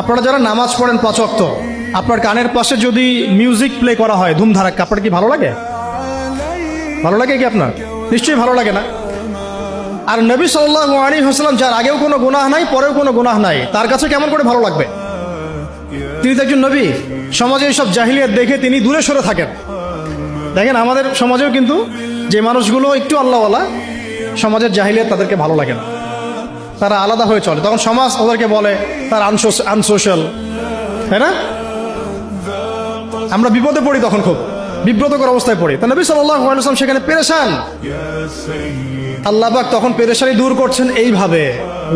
আপনারা যারা নামাজ পড়েন পাঁচ ওয়াক্ত, আপনার কানের পাশে যদি মিউজিক প্লে করা হয়, ধুমধারাক্কা, আপনার কি ভালো লাগে? ভালো লাগে কি আপনার? নিশ্চয়ই ভালো লাগে না। আর নবী সাল্লাহ আলী হাসলাম যার আগেও কোনো গুনাহ নাই, পরেও কোনো গুনাহ নাই, তার কাছে কেমন করে ভালো লাগবে? তিনি তো একজন নবী। সমাজে এইসব জাহিলিয়াত দেখে তিনি দূরে সরে থাকেন। দেখেন, আমাদের সমাজেও কিন্তু যে মানুষগুলো একটু আল্লাহওয়ালা, সমাজের জাহিলিয়াত তাদেরকে ভালো লাগে না। তারা আলাদা হয়ে চলে। তখন সমাজ ওদেরকে বলে, তার আনসোশ্যাল তাই না? আমরা বিপদে পড়ি তখন খুব। বিব্রতকর অবস্থায় পড়ি। তা নবী সাল্লাম সেখানে পেরেশান। আল্লাহবাক তখন পেরেশানি দূর করছেন এইভাবে।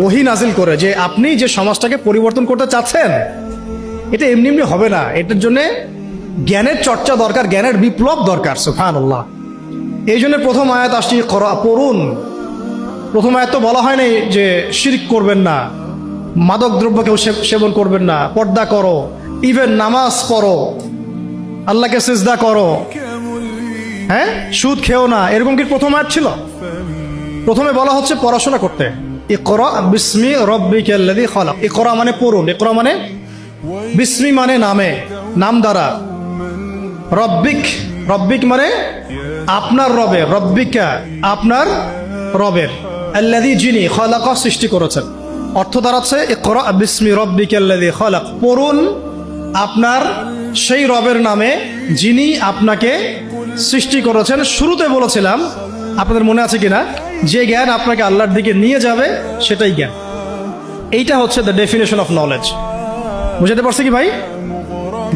ওহি নাজিল করে যে, আপনি যে সমাজটাকে পরিবর্তন করতে চাচ্ছেন, এটা এমনি এমনি হবে না। এটার জন্য জ্ঞানের চর্চা দরকার, জ্ঞানের বিপ্লব দরকার সুফান আল্লাহ এই জন্য প্রথম আয়াত আসছি পড়ুন। প্রথম আয়াত তো বলা হয় নাই যে শিরিক করবেন না, মাদক দ্রব্য কেউ সেবন করবেন না, পর্দা করো ইভেন নামাজ পড়ো, আল্লাহকে সিজদা করো। হ্যাঁ? সুদ খেও না, এরকম কি প্রথম আয়াত ছিল? প্রথমে বলা হচ্ছে পড়াশোনা করতে। ইকরা বিসমি রব্বিকাল্লাযী খালাক। ইকরা মানে পড়ুন, ইকরা মানে বিসমি মানে নামে, নাম দ্বারা। রব্বিক রব্বিক মানে আপনার রবে রব্বিকা আপনার রবের। আল্লাযী যিনি খালাক সৃষ্টি করেছেন। অর্থ দাঁড়াচ্ছে বিসমি রব্বিকাল্লাযী খালাক। পড়ুন আপনার সেই রবের নামে, যিনি আপনাকে সৃষ্টি করেছেন। শুরুতে বলেছিলাম, আপনাদের মনে আছে কিনা? যে জ্ঞান আপনাকে আল্লাহর দিকে নিয়ে যাবে, সেটাই জ্ঞান। এইটা হচ্ছে দ্য ডেফিনেশন অফ নলেজ বুঝাতে পারছি কি ভাই?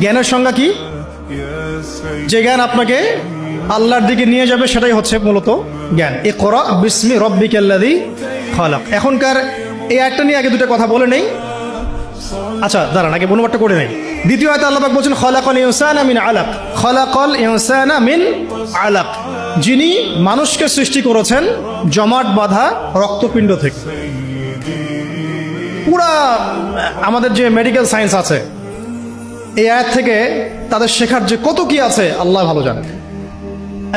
জ্ঞানের সংজ্ঞা কি? যে জ্ঞান আপনাকে আল্লাহর দিকে নিয়ে যাবে সেটাই হচ্ছে মূলত জ্ঞান। এ করা বিস্মি রব্বিক আল্লাদি খালাক। এখনকার এই একটা নিয়ে আগে দুটো কথা বলে নেই। আচ্ছা দাঁড়ান, আগে অনুবাদটা করে নেই। দ্বিতীয় আয়তে আল্লাহ বলছেন, খলাকল ইউসান মিন আলাক। খলাকল ইনসানা মিন আলাক। যিনি মানুষকে সৃষ্টি করেছেন জমাট বাঁধা রক্তপিণ্ড থেকে। পুরা, আমাদের যে মেডিকেল সায়েন্স আছে, এই আয়াত থেকে তাদের শেখার যে কত কি আছে, আল্লাহ ভালো জানে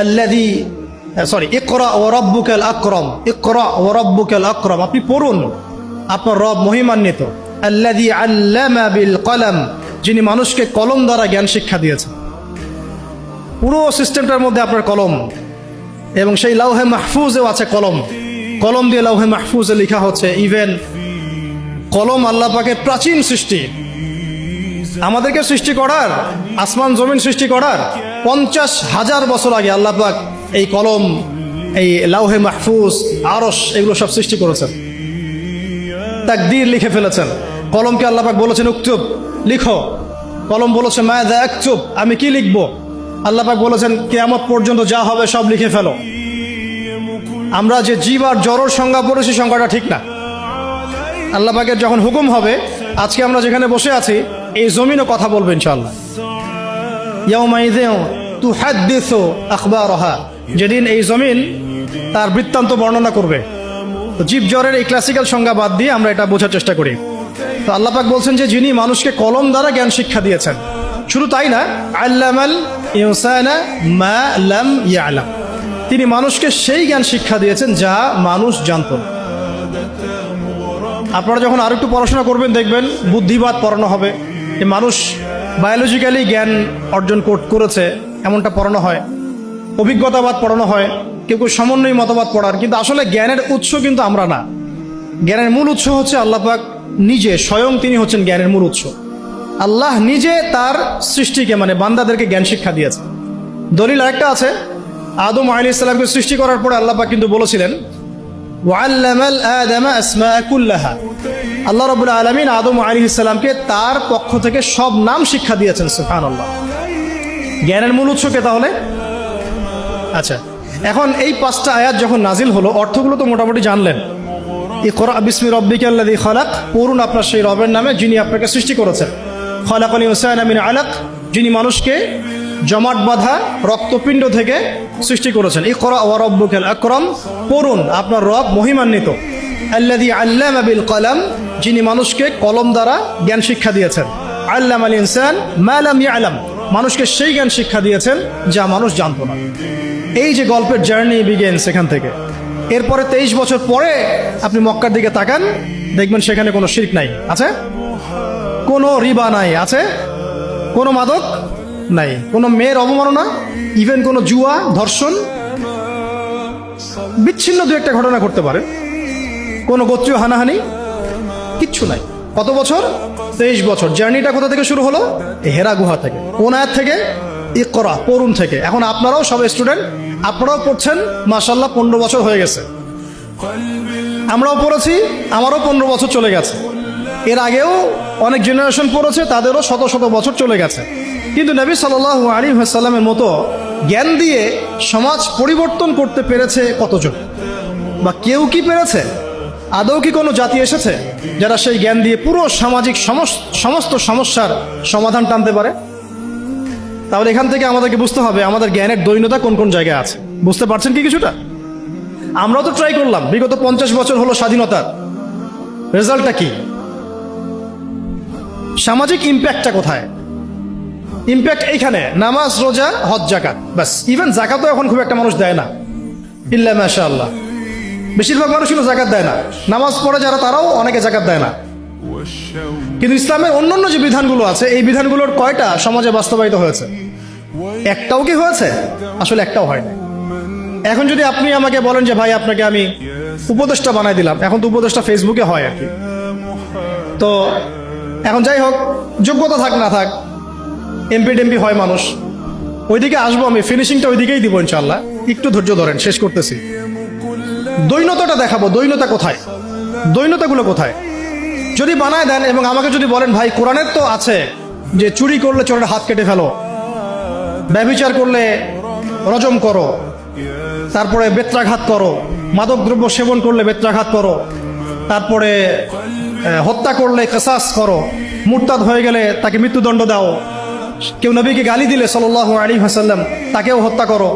আল্লাদি সরি, ইকরা ও রব্বুকাল আকরম, ইকরা ও রব্বুকাল আকরম। আপনি পড়ুন, আপনার রব মহিমান্বিত। আল্লাদি আল্লামা বিল কলম, যিনি মানুষকে কলম দ্বারা জ্ঞান শিক্ষা দিয়েছেন। পুরো সিস্টেমটার মধ্যে আপনার কলম, এবং সেই লাউহে মাহফুজেও আছে কলম। কলম দিয়ে লাউহে মাহফুজে লেখা হচ্ছে, ইভেন কলম আল্লাহ পাকের প্রাচীন সৃষ্টি। আমাদেরকে সৃষ্টি করার, আসমান জমিন সৃষ্টি করার পঞ্চাশ হাজার বছর আগে আল্লাহ পাক এই কলম, এই লাউহে মাহফুজ আরস এগুলো সব সৃষ্টি করেছেন। তাকদীর লিখে ফেলেছেন। কলমকে আল্লাহ পাক বলেছেন, উক্তুব, লিখো। কলম বলেছে মায়া দা একচুপ আমি কি লিখব? আল্লাহ পাক বলেছেন, কেয়ামত পর্যন্ত যা হবে সব লিখে ফেলো। আমরা যে জীব আর জড়র সংজ্ঞা পড়েছি, সংজ্ঞাটা ঠিক না। আল্লাহ পাকের যখন হুকুম হবে, আজকে আমরা যেখানে বসে আছি এই জমিনও কথা বলবে তুহাদ্দিসু আখবারহা। যেদিন এই জমিন তার বৃত্তান্ত বর্ণনা করবে। তো জীব জ্বরের এই ক্লাসিক্যাল সংজ্ঞা বাদ দিয়ে আমরা এটা বোঝার চেষ্টা করি। তো আল্লাহ পাক বলছেন যে, যিনি মানুষকে কলম দ্বারা জ্ঞান শিক্ষা দিয়েছেন। শুধু তাই না লাম ইয়ালাম। তিনি মানুষকে সেই জ্ঞান শিক্ষা দিয়েছেন যা মানুষ জানত আপনারা যখন আর একটু পড়াশোনা করবেন দেখবেন বুদ্ধিবাদ পড়ানো হবে। যে মানুষ বায়োলজিক্যালি জ্ঞান অর্জন কর- করেছে, এমনটা পড়ানো হয়। অভিজ্ঞতাবাদ পড়ানো হয়, কেউ কেউ সমন্বয় মতবাদ পড়ার, কিন্তু আসলে জ্ঞানের উৎস কিন্তু আমরা না। জ্ঞানের মূল উৎস হচ্ছে আল্লাহ পাক নিজে, স্বয়ং তিনি হচ্ছেন জ্ঞানের মূল উৎস। আল্লাহ নিজে তার সৃষ্টিকে মানে বান্দাদেরকে জ্ঞান শিক্ষা দিয়েছে দলিল আরেকটা আছে, আদম আলী ইসলামকে সৃষ্টি করার পরে আল্লাহ পাক কিন্তু বলেছিলেন আল্লাহ রবুল আলমিন আদম আলী ইসলামকে তার পক্ষ থেকে সব নাম শিক্ষা দিয়েছেন সুফান আল্লাহ জ্ঞানের মূল উৎসকে তাহলে? আচ্ছা এখন এই পাঁচটা আয়াত যখন নাজিল হলো, অর্থগুলো তো মোটামুটি জানলেন। ইকরা বিসমি রব্বিকাল্লাযী খালাক, পড়ুন আপনার সেই রবের নামে যিনি আপনাকে সৃষ্টি করেছেন। খালাকাল ইনসানা মিন আলাক, যিনি মানুষকে জমাট বাঁধা রক্তপিণ্ড থেকে সৃষ্টি করেছেন। ইকরা ওয়া রব্বুকাল আকরাম, পড়ুন, আপনার রব মহিমান্বিত। আল্লাযী আল্লাহ বিল কলম যিনি মানুষকে কলম দ্বারা জ্ঞান শিক্ষা দিয়েছেন। আল্লাম আল ইনসান মা লাম ইয়ালাম। মানুষকে সেই জ্ঞান শিক্ষা দিয়েছেন যা মানুষ জানত না। এই যে গল্পের জার্নি বিগেন সেখান থেকে। এরপরে তেইশ বছর পরে আপনি মক্কার দিকে তাকান, দেখবেন সেখানে কোনো শির্ক নাই। আছে? কোনো রিবা নাই। আছে? কোনো মাদক নাই। কোনো মেয়ের অবমাননা ইভেন কোনো জুয়া, ধর্ষণ। বিচ্ছিন্ন দু একটা ঘটনা করতে পারে। কোনো গোত্রীয় হানাহানি কিচ্ছু নাই। কত বছর? তেইশ বছর। জার্নিটা কোথা থেকে শুরু হলো? হেরা গুহা থেকে। কোন আয়াত থেকে? ইকরা, পড়ুন থেকে। এখন আপনারাও সব স্টুডেন্ট আপনারাও পড়ছেন মাসাল্লাহ পনেরো বছর হয়ে গেছে। আমরাও পড়েছি, আমারও পনেরো বছর চলে গেছে। এর আগেও অনেক জেনারেশন পড়েছে, তাদেরও শত শত বছর চলে গেছে। কিন্তু নবী সাল আলী সাল্লামের মতো জ্ঞান দিয়ে সমাজ পরিবর্তন করতে পেরেছে কতজন? বা কেউ কি পেরেছে? আদৌ কি কোনো জাতি এসেছে যারা সেই জ্ঞান দিয়ে পুরো সামাজিক সমস- সমস্ত সমস্যার সমাধান টানতে পারে? তাহলে এখান থেকে আমাদেরকে বুঝতে হবে আমাদের জ্ঞানের দৈন্যতা কোন কোন জায়গায় আছে। বুঝতে পারছেন কি কিছুটা? আমরাও তো ট্রাই করলাম, বিগত পঞ্চাশ বছর হলো স্বাধীনতার। রেজাল্টটা কি? সামাজিক ইম্প্যাক্টটা কোথায়? ইম্প্যাক্ট এইখানে, নামাজ, রোজা, হজ, জাকাত। ব্যাস ইভেন জাকাতও এখন খুব একটা মানুষ দেয় না। ইল্লা মাশা আল্লাহ বেশিরভাগ মানুষ কিন্তু জাকাত দেয় না। নামাজ পড়ে যারা, তারাও অনেকে জাকাত দেয় না। কিন্তু ইসলামের অন্যান্য যে বিধানগুলো আছে, এই বিধানগুলোর কয়টা সমাজে বাস্তবায়িত হয়েছে? একটাও কি হয়েছে? আসলে একটাও হয় এখন যদি আপনি আমাকে বলেন যে, ভাই, আপনাকে আমি উপদেষ্টা বানাই দিলাম। এখন তো উপদেষ্টা ফেসবুকে হয় আর কি। তো এখন যাই হোক, যোগ্যতা থাক, না থাক, এমপি টেমপি হয় মানুষ। ওইদিকে আসব আমি ফিনিশিংটা ওইদিকেই দিব ইনশাল্লাহ একটু ধৈর্য ধরেন, শেষ করতেছি। দৈন্যতাটা দেখাবো দৈন্যতা কোথায়? দৈন্যতাগুলো কোথায়? যদি বানায় দেন এবং আমাকে যদি বলেন, ভাই, কোরআনের তো আছে যে চুরি করলে চোরের হাত কেটে ফেলো ব্যবিচার করলে রজম করো, তারপরে বেত্রাঘাত করো মাদক দ্রব্য সেবন করলে বেত্রাঘাত করো, তারপরে হত্যা করলে কেসাস করো, মুরতাদ হয়ে গেলে তাকে মৃত্যুদণ্ড দাও, কেউ নবীকে গালি দিলে সাল্লাহ আলী হাসাল্লাম তাকেও হত্যা করো।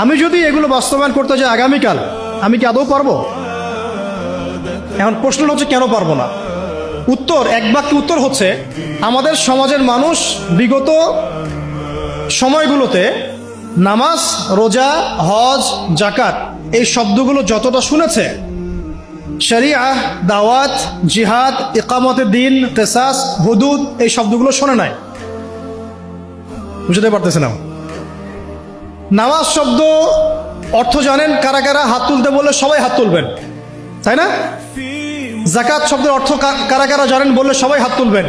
আমি যদি এগুলো বাস্তবায়ন করতে চাই আগামীকাল আমি কি আদৌ পারব? এখন প্রশ্ন হচ্ছে, কেন পারব না? উত্তর, এক বাক্য উত্তর হচ্ছে, আমাদের সমাজের মানুষ বিগত সময়গুলোতে নামাজ, রোজা, হজ জাকাত এই শব্দগুলো যতটা শুনেছে, শরিয়া, দাওয়াত, জিহাদ ইকামতে দিন তেসাস হুদুদ, এই শব্দগুলো শোনে নাই। বুঝতে পারতেছে না নামাজ শব্দ অর্থ জানেন, কারা কারা হাত তুলতে বললে সবাই হাত তুলবেন। তাই না? জাকাত শব্দের অর্থ কারা কারা জানেন বললে সবাই হাত তুলবেন।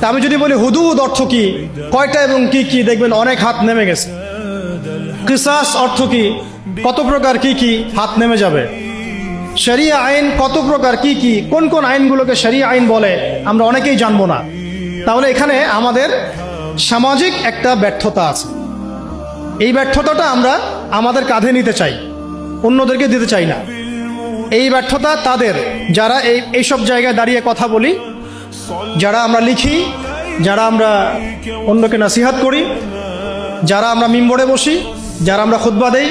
তা আমি যদি বলি হুদুদ অর্থ কি, কয়টা এবং কি কি, দেখবেন অনেক হাত নেমে গেছে। কিসাস অর্থ কি, কত প্রকার কি কি হাত নেমে যাবে। শরিয়া আইন কত প্রকার কি কি, কোন কোন আইনগুলোকে শরিয়া আইন বলে, আমরা অনেকেই জানব না। তাহলে এখানে আমাদের সামাজিক একটা ব্যর্থতা আছে। এই ব্যর্থতাটা আমরা আমাদের কাঁধে নিতে চাই, অন্যদেরকে দিতে চাই না। এই ব্যর্থতা তাদের, যারা এই, এইসব জায়গায় দাঁড়িয়ে কথা বলি, যারা আমরা লিখি, যারা আমরা অন্যকে নাসিহাত করি, যারা আমরা মিম্বরে বসি, যারা আমরা খুতবা দেই,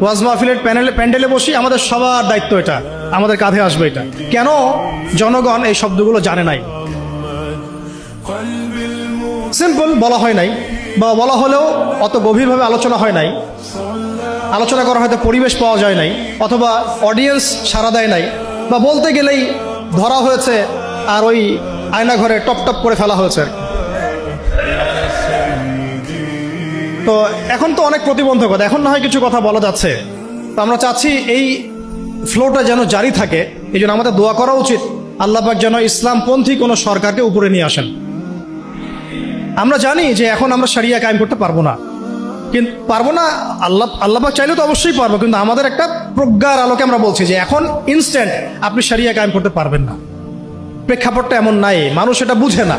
ওয়াজ মাহফিলের প্যানেলে, প্যান্ডেলে বসি, আমাদের সবার দায়িত্ব এটা, আমাদের কাঁধে আসবে এটা। কেন? জনগণ এই শব্দগুলো জানে নাই। সিম্পল বলা হয় নাই। বা বলা হলেও অত গভীরভাবে আলোচনা হয় নাই। আলোচনা করা হয়তো পরিবেশ পাওয়া যায় নাই, অথবা অডিয়েন্স সাড়া দেয় নাই, বা বলতে গেলেই ধরা হয়েছে আর ওই আয়না ঘরে টপ টপ করে ফেলা হয়েছে তো এখন তো অনেক প্রতিবন্ধকতা এখন না হয় কিছু কথা বলা যাচ্ছে। তো আমরা চাচ্ছি এই ফ্লোটা যেন জারি থাকে, এই জন্য আমাদের দোয়া করা উচিত। আল্লাহবাক যেন ইসলামপন্থী কোনো সরকারকে উপরে নিয়ে আসেন। আমরা জানি যে এখন আমরা সারিয়া কায়েম করতে পারব না। কিন্তু পারব না, আল্লাহ, আল্লাহবাক চাইলে তো অবশ্যই পারব, কিন্তু আমাদের একটা প্রজ্ঞার আলোকে আমরা বলছি যে এখন ইনস্ট্যান্ট আপনি সারিয়া কায়েম করতে পারবেন না। প্রেক্ষাপটটা এমন নাই, মানুষ এটা বুঝে না।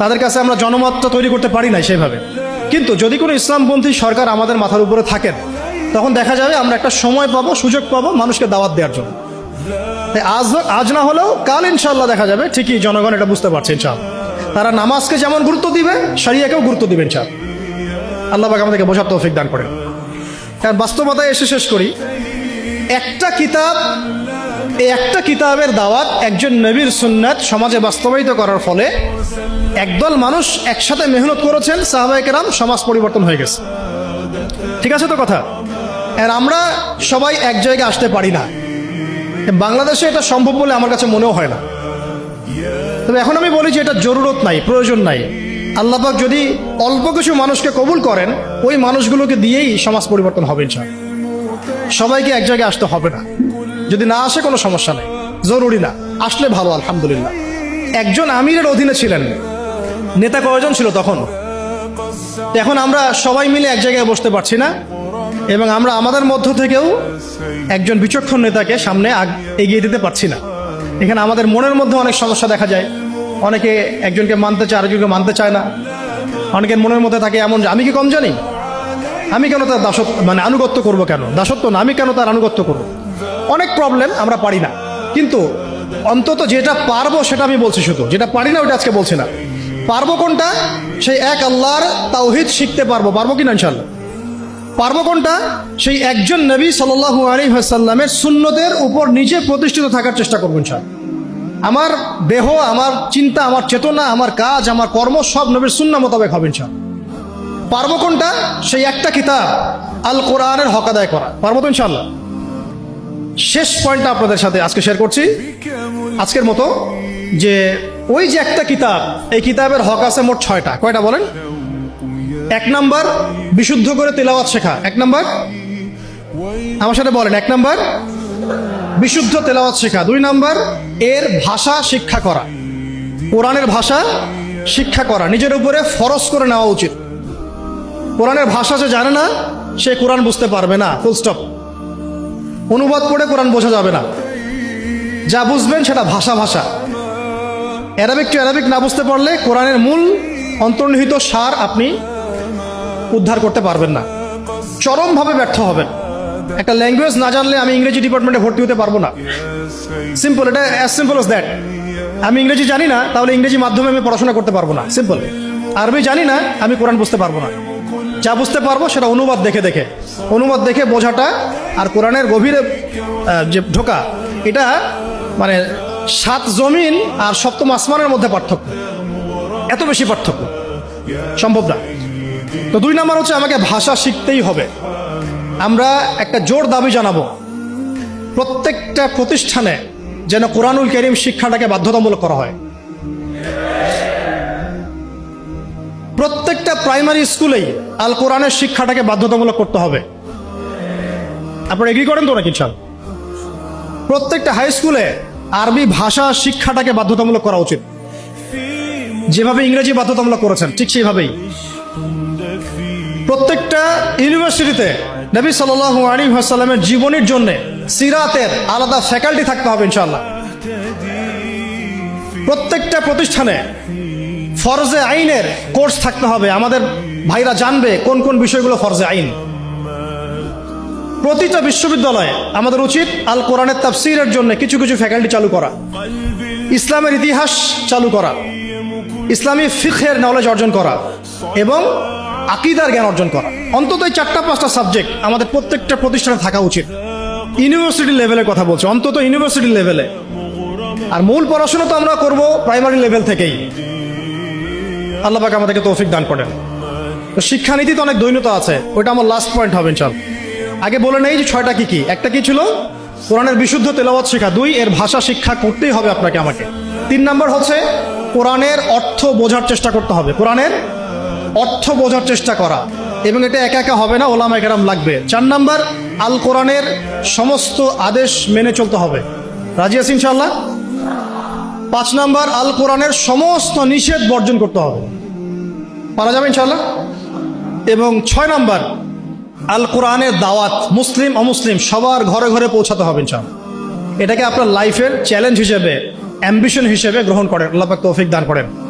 তাদের কাছে আমরা জনমতটা তৈরি করতে পারি না সেভাবে কিন্তু যদি কোনো ইসলামপন্থী সরকার আমাদের মাথার উপরে থাকেন, তখন দেখা যাবে আমরা একটা সময় পাবো, সুযোগ পাবো মানুষকে দাওয়াত দেওয়ার জন্য। তাই আজ আজ না হলেও কাল ইনশাল্লাহ দেখা যাবে, ঠিকই জনগণ এটা বুঝতে পারছে ইনশাল্লাহ তারা নামাজকে যেমন গুরুত্ব দিবে সারিয়াকেও গুরুত্ব দিবেন ইনশাল্লাহ আল্লাহ পাক আমাদেরকে বোঝার তৌফিক দান করেন। কারণ বাস্তবতায় এসে শেষ করি। একটা কিতাব, এই একটা কিতাবের দাওয়াত একজন নবীর সুন্নাত সমাজে বাস্তবায়িত করার ফলে একদল মানুষ একসাথে মেহনত করেছেন সাহাবাহিকেরাম সমাজ পরিবর্তন হয়ে গেছে। ঠিক আছে তো কথা? আর আমরা সবাই এক জায়গায় আসতে পারি না। বাংলাদেশে এটা সম্ভব বলে আমার কাছে মনেও হয় না। তবে এখন আমি বলি যে এটা জরুরত নাই, প্রয়োজন নাই। আল্লাপাক যদি অল্প কিছু মানুষকে কবুল করেন, ওই মানুষগুলোকে দিয়েই সমাজ পরিবর্তন হবে ইনশাআল্লাহ। সবাইকে এক জায়গায় আসতে হবে না। যদি না আসে কোনো সমস্যা নেই। জরুরি না। আসলে ভালো, আলহামদুলিল্লাহ। একজন আমিরের অধীনে ছিলেন। নেতা কয়জন ছিল তখন? এখন আমরা সবাই মিলে এক জায়গায় বসতে পারছি না। এবং আমরা আমাদের মধ্য থেকেও একজন বিচক্ষণ নেতাকে সামনে এগিয়ে দিতে পারছি না। এখানে আমাদের মনের মধ্যে অনেক সমস্যা দেখা যায়। অনেকে একজনকে মানতে চায়, আরেকজনকে মানতে চায় না। অনেকের মনের মধ্যে থাকে এমন আমি কি কম জানি? আমি কেন তার দাসত্ব মানে আনুগত্য করব কেন? দাসত্ব না, আমি কেন তার আনুগত্য করব? অনেক প্রবলেম আমরা পারি না। কিন্তু অন্তত যেটা পারব সেটা আমি বলছি শুধু। যেটা পারি না ওটা আজকে বলছি না। পারব কোনটা? সেই এক আল্লাহর তাওহিদ শিখতে পারব। পারব কি না ইনশাল্লাহ পারব কোনটা? সেই একজন নবী সাল্লাল্লাহু আলাইহি ওয়াসাল্লামের সুন্নতের উপর নিজে প্রতিষ্ঠিত থাকার চেষ্টা করব ইনশাল্লাহ আমার দেহ, আমার চিন্তা, আমার চেতনা, আমার কাজ, আমার কর্ম সব নবীর শূন্য মোতাবেক হবেন ইনশাল্লাহ পারব কোনটা? সেই একটা কিতাব আল কোরআনের হক আদায় করা। পারব তো ইনশাল্লাহ শেষ পয়েন্টটা আপনাদের সাথে আজকে শেয়ার করছি। আজকের মতো যে ওই যে একটা কিতাব, এই কিতাবের হক আছে মোট ছয়টা। কয়টা বলেন? এক নাম্বার, বিশুদ্ধ করে তেলাওয়াত শেখা। এক নাম্বার, আমার সাথে বলেন, এক নাম্বার, বিশুদ্ধ তেলাওয়াত শেখা। দুই নাম্বার, এর ভাষা শিক্ষা করা। কোরআনের ভাষা শিক্ষা করা। নিজের উপরে ফরজ করে নেওয়া উচিত। কোরআনের ভাষা যে জানে না, সে কোরআন বুঝতে পারবে না ফুল স্টপ অনুবাদ করে কোরআন বোঝা যাবে না। যা বুঝবেন সেটা ভাষা ভাষা। অ্যারাবিক টু অ্যারাবিক না বুঝতে পারলে কোরআনের মূল অন্তর্নিহিত সার আপনি উদ্ধার করতে পারবেন না। চরমভাবে ব্যর্থ হবেন। একটা ল্যাঙ্গুয়েজ না জানলে আমি ইংরেজি ডিপার্টমেন্টে ভর্তি হতে পারব না। সিম্পল এটা অ্যাজ সিম্পল as দ্যাট আমি ইংরেজি জানি না, তাহলে ইংরেজি মাধ্যমে আমি পড়াশোনা করতে পারব না। সিম্পল আরবি জানি না, আমি কোরআন বুঝতে পারব না। যা বুঝতে পারব সেটা অনুবাদ দেখে দেখে। অনুবাদ দেখে বোঝাটা আর কোরআনের গভীরে যে ঢোকা, এটা মানে সাত জমিন আর সপ্তম আসমানের মধ্যে পার্থক্য। এত বেশি পার্থক্য। সম্ভব না। তো দুই নাম্বার হচ্ছে আমাকে ভাষা শিখতেই হবে। আমরা একটা জোর দাবি জানাব। প্রত্যেকটা প্রতিষ্ঠানে যেন কোরআনুল করিম শিক্ষাটাকে বাধ্যতামূলক করা হয়। প্রত্যেকটা প্রাইমারি স্কুলেই আল কোরআনের শিক্ষাটাকে বাধ্যতামূলক করতে হবে। আপনারা এগ্রি করেন তো নাকি ইনশাল? প্রত্যেকটা হাই স্কুলে আরবি ভাষা শিক্ষাটাকে বাধ্যতামূলক করা উচিত। যেভাবে ইংরেজি বাধ্যতামূলক করেছেন, ঠিক সেইভাবেই। প্রত্যেকটা ইউনিভার্সিটিতে নবী সাল্লাল্লাহু আলাইহি ওয়াসাল্লামের জীবনীর জন্য সিরাতের আলাদা ফ্যাকাল্টি থাকতে হবে ইনশাল্লাহ প্রত্যেকটা প্রতিষ্ঠানে ফরজে আইনের কোর্স থাকতে হবে। আমাদের ভাইরা জানবে কোন কোন বিষয়গুলো ফরজে আইন। প্রতিটা বিশ্ববিদ্যালয়ে আমাদের উচিত আল কোরআনের তাফসিরের জন্য কিছু কিছু ফ্যাকাল্টি চালু করা। ইসলামের ইতিহাস চালু করা। ইসলামী ফিখের নলেজ অর্জন করা। এবং আকিদার জ্ঞান অর্জন করা। অন্তত এই চারটা, পাঁচটা সাবজেক্ট আমাদের প্রত্যেকটা প্রতিষ্ঠানে থাকা উচিত। ইউনিভার্সিটি লেভেলের কথা বলছি, অন্তত ইউনিভার্সিটি লেভেলে আর মূল পড়াশোনা তো আমরা করব প্রাইমারি লেভেল থেকেই। আল্লাহ আমাদেরকে তৌফিক দান করেন। তো শিক্ষানীতিতে অনেক দৈন্যতা আছে ওইটা আমার লাস্ট পয়েন্ট হবে চল আগে বলে নেই যে ছয়টা কি কি। একটা কি ছিল? কোরআনের বিশুদ্ধ তেলাওয়াত শেখা। দুই, এর ভাষা শিক্ষা করতেই হবে আপনাকে আমাকে। তিন নম্বর হচ্ছে, কোরআনের অর্থ বোঝার চেষ্টা করতে হবে। কোরআনের অর্থ বোঝার চেষ্টা করা। এবং এটা একা একা হবে না, ওলামা একরাম লাগবে। চার নাম্বার আল কোরআনের সমস্ত আদেশ মেনে চলতে হবে। রাজি আছি ইনশাল্লাহ পাঁচ নাম্বার আল কোরআনের সমস্ত নিষেধ বর্জন করতে হবে। পারা যাবে ইনশাল্লাহ এবং ছয় নাম্বার আল কোরআনের দাওয়াত মুসলিম, অমুসলিম সবার ঘরে ঘরে পৌঁছাতে হবে ইনশাল্লাহ এটাকে আপনার লাইফের চ্যালেঞ্জ হিসেবে, অ্যাম্বিশন হিসেবে গ্রহণ করেন। আল্লাপাক তৌফিক দান করেন।